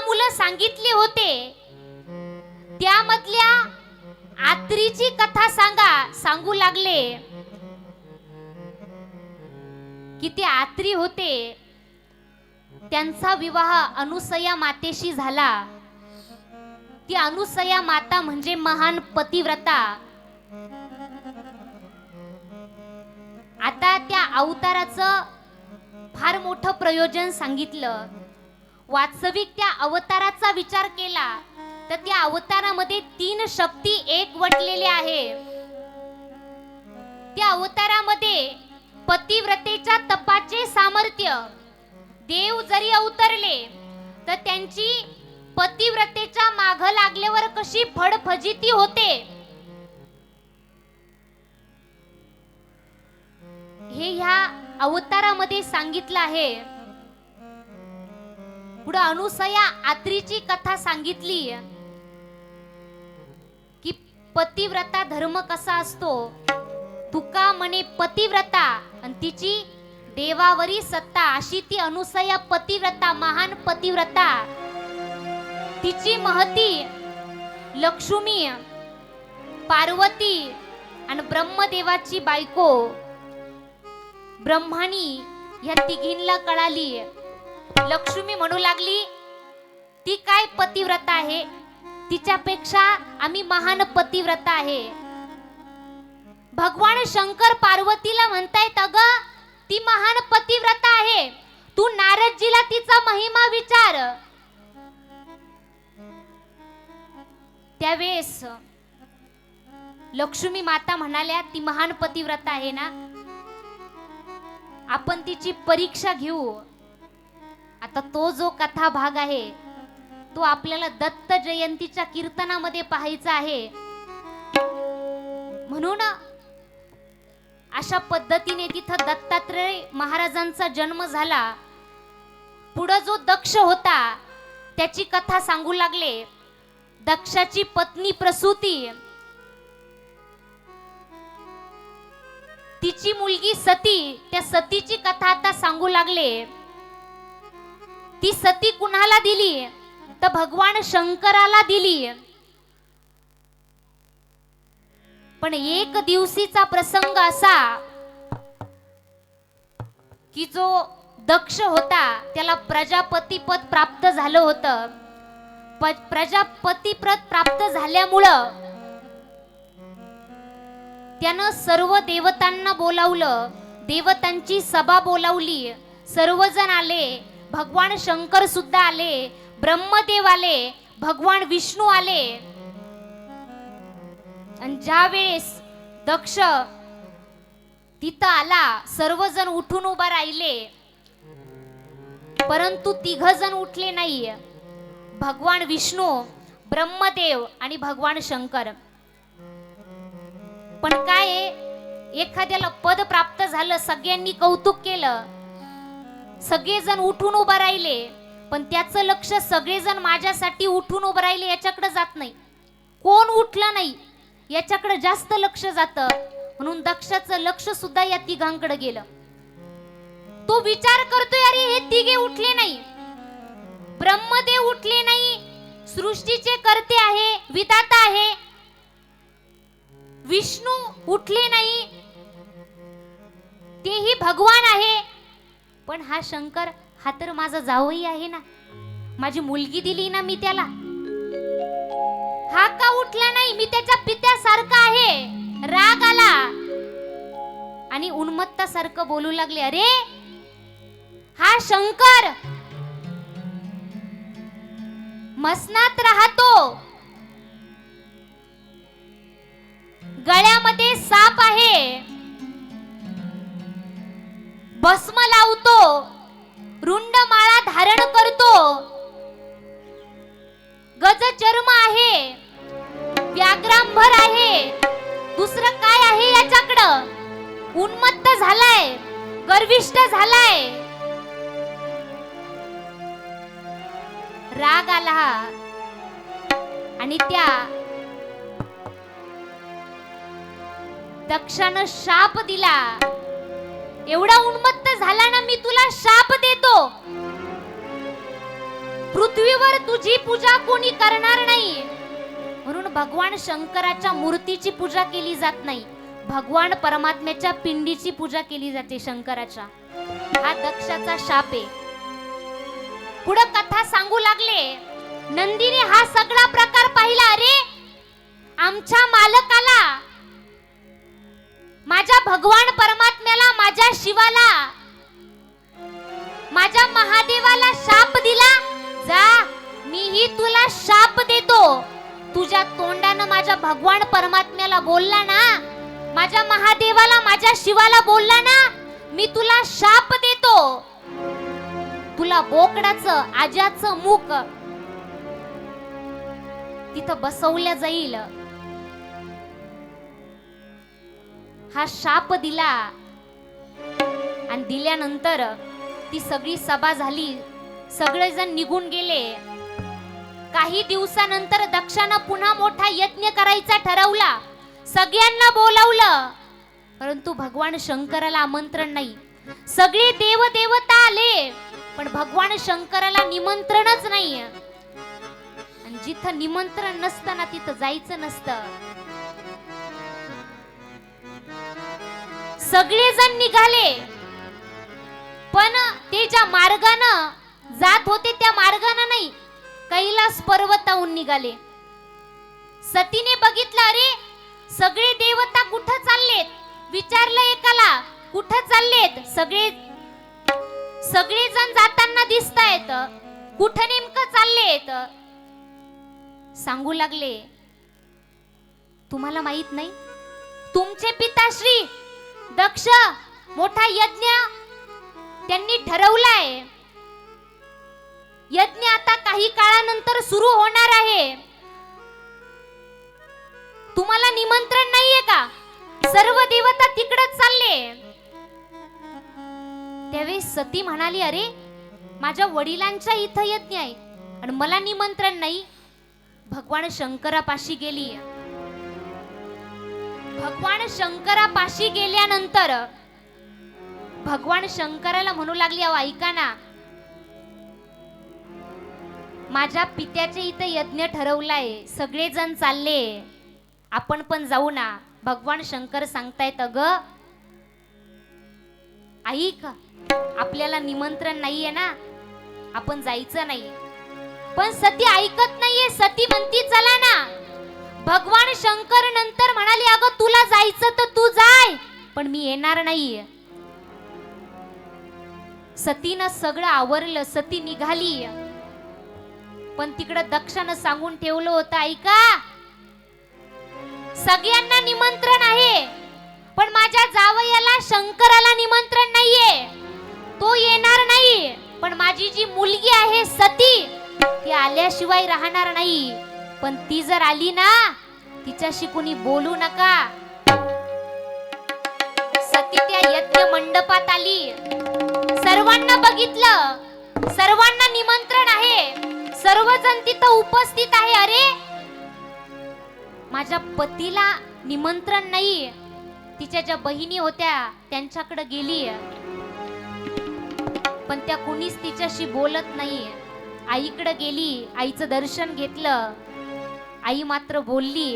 मुलं सांगितले होते. त्यामधल्या आत्रीची कथा सांगा सांगू लागले. की ते आत्री होते. त्यांचा विवाह अनुसया मातेशी झाला. ती अनुसया माता म्हणजे महान पतिव्रता. आता त्या अवताराचं फार मोठं प्रयोजन सांगितलं. वास्तविक त्या अवताराचा विचार केला तर त्या अवतारामध्ये तीन शक्ती एक वटलेल्या आहे. त्या अवतारामध्ये पतिव्रतेच्या तपाचे सामर्थ्य देव जरी अवतरले तर त्यांची पतिव्रतेच्या माघ लागल्यावर कशी फडफजिती होते? हे ह्या अवतारामध्ये सांगितलं आहे. पुढे अनुसया आत्रीची कथा सांगितली. की पतिव्रता धर्म कसा असतो? तुका म्हणे पतिव्रता. आणि तिची देवावरी सत्ता अशी ती अनुसया पतिव्रता महान पतिव्रता. तिची महती लक्ष्मी पार्वती आणि ब्रह्मदेवाची बायको. ब्रह्मानी या तिघींना कळाली. लक्ष्मी म्हणू लागली ती काय पतिव्रता आहे? तिच्यापेक्षा आम्ही महान पतिव्रता आहे. भगवान शंकर पार्वतीला म्हणतायत अग ती महान पतिव्रता आहे. तू नारदजीला तिचा महिमा विचार. त्यावेळेस लक्ष्मी माता म्हणाल्या ती महान पतिव्रता आहे ना? आपण तिची परीक्षा घेऊ. आता तो जो कथा भाग आहे तो आपल्याला दत्त जयंतीच्या कीर्तनामध्ये पाहायचा आहे. म्हणून अशा पद्धतीने तिथं दत्तात्रय महाराजांचा जन्म झाला. पुढं जो दक्ष होता त्याची कथा सांगू लागले. दक्षाची पत्नी प्रसूती. तिची मुलगी सती त्या सतीची कथा आता सांगू लागले. ती सती कुणाला दिली? तर भगवान शंकराला दिली. पण एक दिवशीचा प्रसंग असा की जो दक्ष होता त्याला प्रजापती पद प्राप्त झालं होतं. प- प्रजापती पद प्राप्त झाल्यामुळं त्यानं सर्व देवतांना बोलावलं. देवतांची सभा बोलावली. सर्वजण आले. भगवान शंकर सुद्धा आले ब्रह्मदेव आले भगवान विष्णू आले. आणि ज्या वेळेस दक्ष तिथं आला सर्वजण उठून उभा राहिले. परंतु तिघ जण उठले नाही भगवान विष्णू ब्रह्मदेव आणि भगवान शंकर. पण काय एखाद्याला पद प्राप्त झालं सगळ्यांनी कौतुक केलं सगळेजण उठून उभं राहिले. पण त्याचं लक्ष सगळेजण माझ्यासाठी उठून उभं राहिले याच्याकडे जात नाही. कोण उठलं नाही? याच्याकडे जास्त लक्ष जातं. म्हणून दक्षाचं लक्ष सुद्धा या तिघांकडे गेलं. तो विचार करतोय अरे हे तिघे उठले नाही. ब्रह्मदेव उठले नाही. सृष्टीचे करते आहे विधाता आहे. विष्णू उठले नाही. तेही भगवान आहे. पण हा शंकर हा तर माझा जावई आहे ना. माझी मुलगी दिली ना मी त्याला. हा का उठला नाही? मी त्याच्या पित्यासारखा आहे. राग आला. आणि उन्मत्ता सारखं बोलू लागले अरे हा शंकर मसनात राहतो. गळ्यामध्ये साप आहे. भस्म लावतो. रुंड माळा धारण करतो. गज चर्म आहे. व्याग्रांभर आहे. दुसरं काय आहे याच्याकडं? उन्मत्त झालाय. गर्विष्ट झालाय. राग आला. आणि त्या दक्षानं शाप दिला. एवढा उन्मत्त झाला ना मी तुला शाप देतो. पृथ्वीवर तुझी पूजा कोणी करणार नाही. म्हणून भगवान शंकराच्या मूर्तीची पूजा केली जात नाही. भगवान परमात्म्याच्या पिंडीची पूजा केली जाते शंकराच्या. हा दक्षाचा शाप आहे. पुढं कथा सांगू लागले. नंदीने हा सगळा प्रकार पाहिला. अरे आमच्या मालकाला माझ्या भगवान परमात्म्याला माझ्या शिवाला माझ्या महादेवाला शाप दिला. जा मीही तुला शाप देतो. तुझ्या तोंडानं माझ्या भगवान परमात्म्याला बोलला ना? माझ्या महादेवाला माझ्या शिवाला बोलला ना? मी तुला शाप देतो. तुला बोकडाचं आज्याचं मुख तिथं बसवल्या जाईल. हा शाप दिला. आणि दिल्यानंतर ती सगळी सभा झाली. सगळेजण निघून गेले. काही दिवसानंतर दक्षानं पुन्हा मोठा यज्ञ करायचा ठरवला. सगळ्यांना बोलावलं. परंतु भगवान शंकराला आमंत्रण नाही. सगळे देव देवता आले. पण भगवान शंकराला निमंत्रणच नाही. आणि जिथं निमंत्रण नसतं ना तिथं जायचं नसतं. सगळेजण निघाले. पण ते ज्या मार्गानं जात होते त्या मार्गानं नाही कैलास पर्वताहून निघाले. सतीने बघितलं अरे सगळे देवता कुठं चाललेत? विचारलं एकाला कुठं चाललेत? सगळे सगळे जण जाताना दिसतायत. कुठं नेमकं चाललेत? सांगू लागले. तुम्हाला माहीत नाही? तुमचे पिताश्री दक्ष मोठा यज्ञ त्यांनी ठरवलाय. यज्ञ आता काही काळानंतर सुरू होणार आहे. तुम्हाला निमंत्रण नाहीये का? सर्व देवता तिकडच चालले. त्यावेळी सती म्हणाली अरे माझ्या वडिलांच्या इथं यज्ञ आहे आणि मला निमंत्रण नाही. भगवान शंकरापाशी गेली. भगवान शंकरापाशी गेल्यानंतर भगवान शंकराला म्हणू लागली अहो ऐका ना. माझ्या पित्याचे इथं यज्ञ ठरवलाय. सगळेजण चालले. आपण पण जाऊ ना. भगवान शंकर सांगतायत अग ऐक आपल्याला निमंत्रण नाहीये ना. आपण जायचं नाही. पण सती ऐकत नाहीये. सती म्हणती चला ना. भगवान शंकर नंतर म्हणाली अगं तुला जायचं तर तू जाय. पण मी येणार नाहीये. सतीनं सगळं आवरलं सती निघाली. पण तिकडं दक्षानं सांगून ठेवलं होतं ऐका सगळ्यांना निमंत्रण आहे पण माझ्या जावयाला शंकराला निमंत्रण नाहीये. तो येणार नाही पण माझी जी मुलगी आहे सती ती आल्याशिवाय राहणार नाही. पण ती जर आली ना तिच्याशी कुणी बोलू नका. सती त्या यज्ञ मंडपात आली. सर्वांना बघितलं. सर्वांना निमंत्रण आहे. सर्वजण तिथं उपस्थित आहे. अरे माझ्या पतीला निमंत्रण नाही. तिच्या ज्या बहिणी होत्या त्यांच्याकडे गेली. पण त्या कुणीच तिच्याशी बोलत नाही. आईकडे गेली आईचं दर्शन घेतलं. आई मात्र बोलली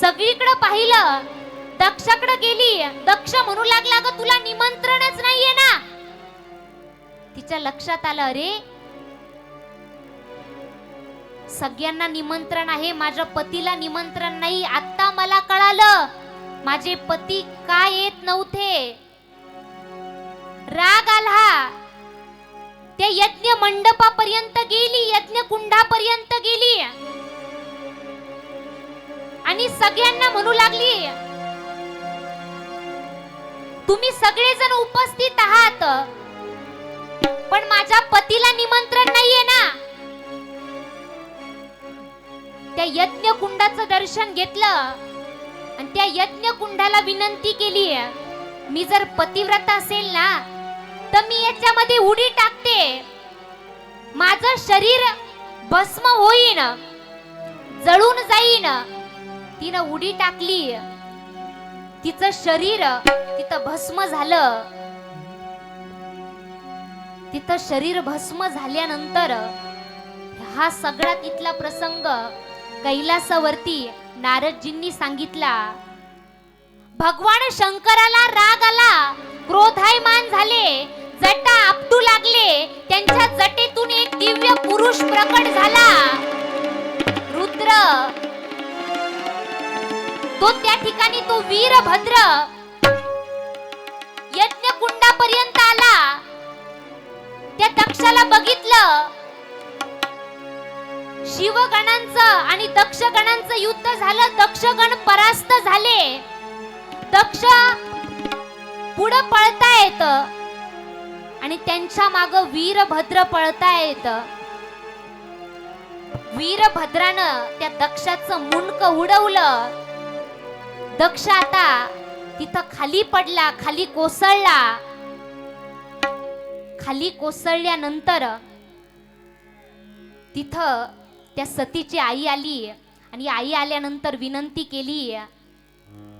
सगळीकडे पाहिलं दक्षाकडे गेली दक्ष म्हणू लागला ग तुला निमंत्रणच नाहीये ना. तिच्या लक्षात आलं अरे सगळ्यांना निमंत्रण आहे माझ्या पतीला निमंत्रण नाही आता मला कळालं माझे पती का येत नव्हते. राग आला त्या यज्ञ मंडपापर्यंत गेली यज्ञ कुंडापर्यंत गेली. आणि सगळ्यांना म्हणू लागली तुम्ही सगळेजण उपस्थित आहात पण माझ्या पतीला निमंत्रण नाहीये ना. त्या यज्ञ कुंडाचं दर्शन घेतलं आणि त्या यज्ञ कुंडाला विनंती केली मी जर पतिव्रता असेल ना तर मी याच्यामध्ये उडी टाकते. माझं शरीर भस्म होईन जळून जाईन. तिनं उडी टाकली. तिचं शरीर तिथं भस्म झालं. तिथं शरीर भस्म झाल्यानंतर हा सगळा तिथला प्रसंग कैलासावरती नारदजींनी सांगितला. भगवान शंकराला राग आला क्रोधायमान झाले. जटा आपटू लागले. त्यांच्या जटेतून एक दिव्य पुरुष प्रकट झाला. रुद्र. तो त्या ठिकाणी तो वीरभद्र. यज्ञ कुंडापर्यंत आला. त्या दक्षाला बघितलं. शिवगणांचं आणि दक्षगणांचं युद्ध झालं. दक्षगण परास्त झाले. दक्ष पुढं पळता येतं आणि त्यांच्या माग वीरभद्र पळता येत. वीरभद्रानं त्या दक्षाचं मुंडक उडवलं. दक्ष आता तिथं खाली पडला खाली कोसळला. खाली कोसळल्यानंतर तिथं त्या सतीची आई आली आणि आई आल्यानंतर विनंती केली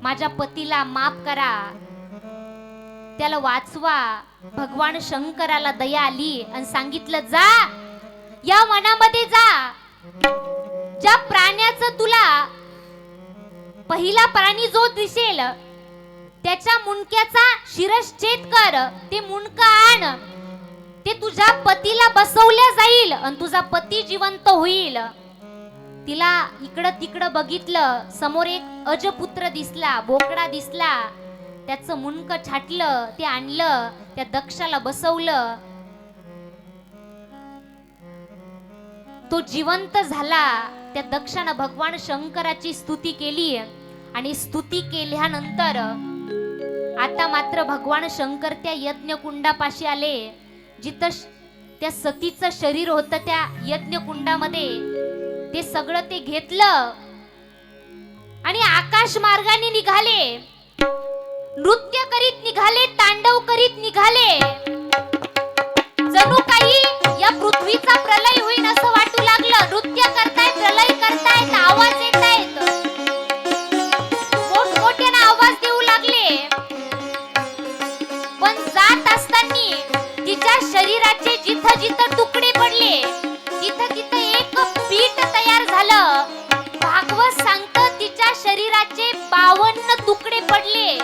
माझ्या पतीला माफ करा त्याला वाचवा. भगवान शंकराला दया आली आणि सांगितलं जा या वनामध्ये जा. ज्या प्राण्याचं तुला पहिला प्राणी जो दिसेल त्याच्या मुंडक्याचा शिरश्छेद कर. ते मुंडक आण. ते तुझ्या पतीला बसवल्या जाईल आणि तुझा पती जिवंत होईल. तिला इकडं तिकडं बघितलं. समोर एक अजपुत्र दिसला बोकडा दिसला. त्याचं मुंडक छाटलं ते आणलं त्या दक्षाला बसवलं. तो जिवंत झाला. त्या दक्षानं भगवान शंकराची स्तुती केली आणि स्तुती केल्यानंतर आता मात्र भगवान शंकर त्या यज्ञकुंडापाशी आले. जिथं त्या सतीचं शरीर होतं त्या यज्ञकुंडामध्ये. ते सगळं ते घेतलं आणि आकाश मार्गाने निघाले. नृत्य करीत निघाले तांडव करीत निघाले. जणू काही या पृथ्वीचा प्रलय होईल असं वाटू लागलं. नृत्य करताय प्रलय करतायत आवाज येत आहेत मोठमोठ्याने आवाज देऊ लागले. पण जात असताना तिच्या शरीराचे जिथं जिथं तुकडे पडले तिथं तिथं एक पीठ तयार झालं. भागवत सांगतं तिच्या शरीराचे बावन्न तुकडे पडले.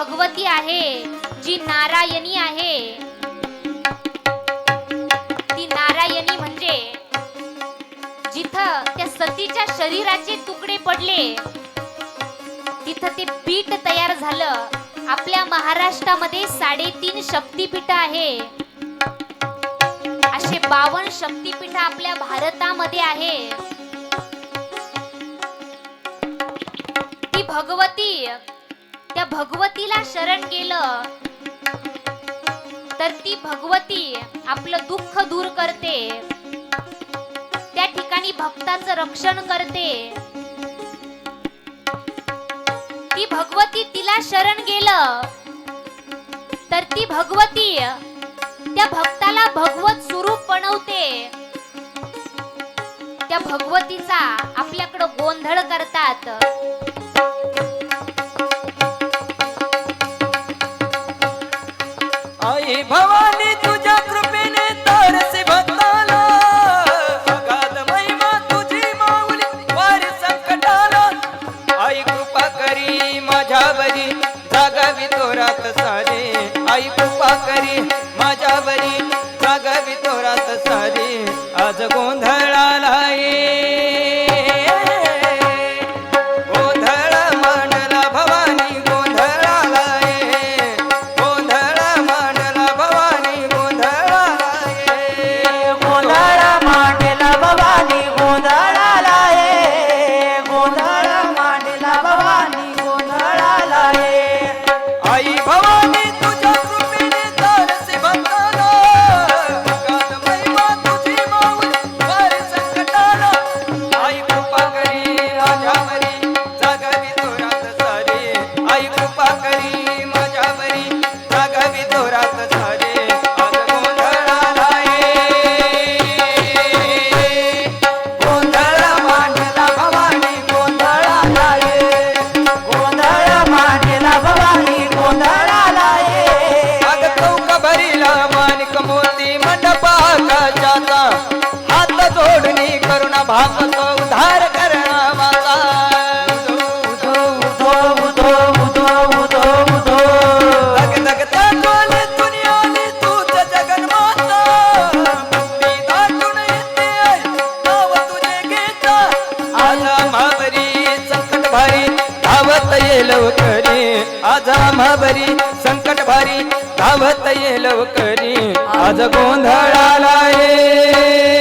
भगवती आहे जी नारायणी आहे. ती नारायणी म्हणजे जिथं त्या सतीच्या शरीराचे तुकडे पडले तिथं ते पीठ तयार झालं. आपल्या महाराष्ट्रामध्ये साडेतीन शक्तीपीठ आहे. असे बावन शक्तीपीठ आपल्या भारतामध्ये आहे. ती भगवती त्या भगवतीला शरण गेलं तर ती भगवती आपलं दुःख दूर करते. त्या ठिकाणी भक्ताचं रक्षण करते. ती भगवती तिला शरण गेलं तर ती भगवती त्या भक्ताला भगवत स्वरूप बनवते. त्या भगवतीचा आपल्याकडं गोंधळ करतात. आई आज महाबरी संकट भारी धावत ये लवकरी. आज गोंधळाला ये.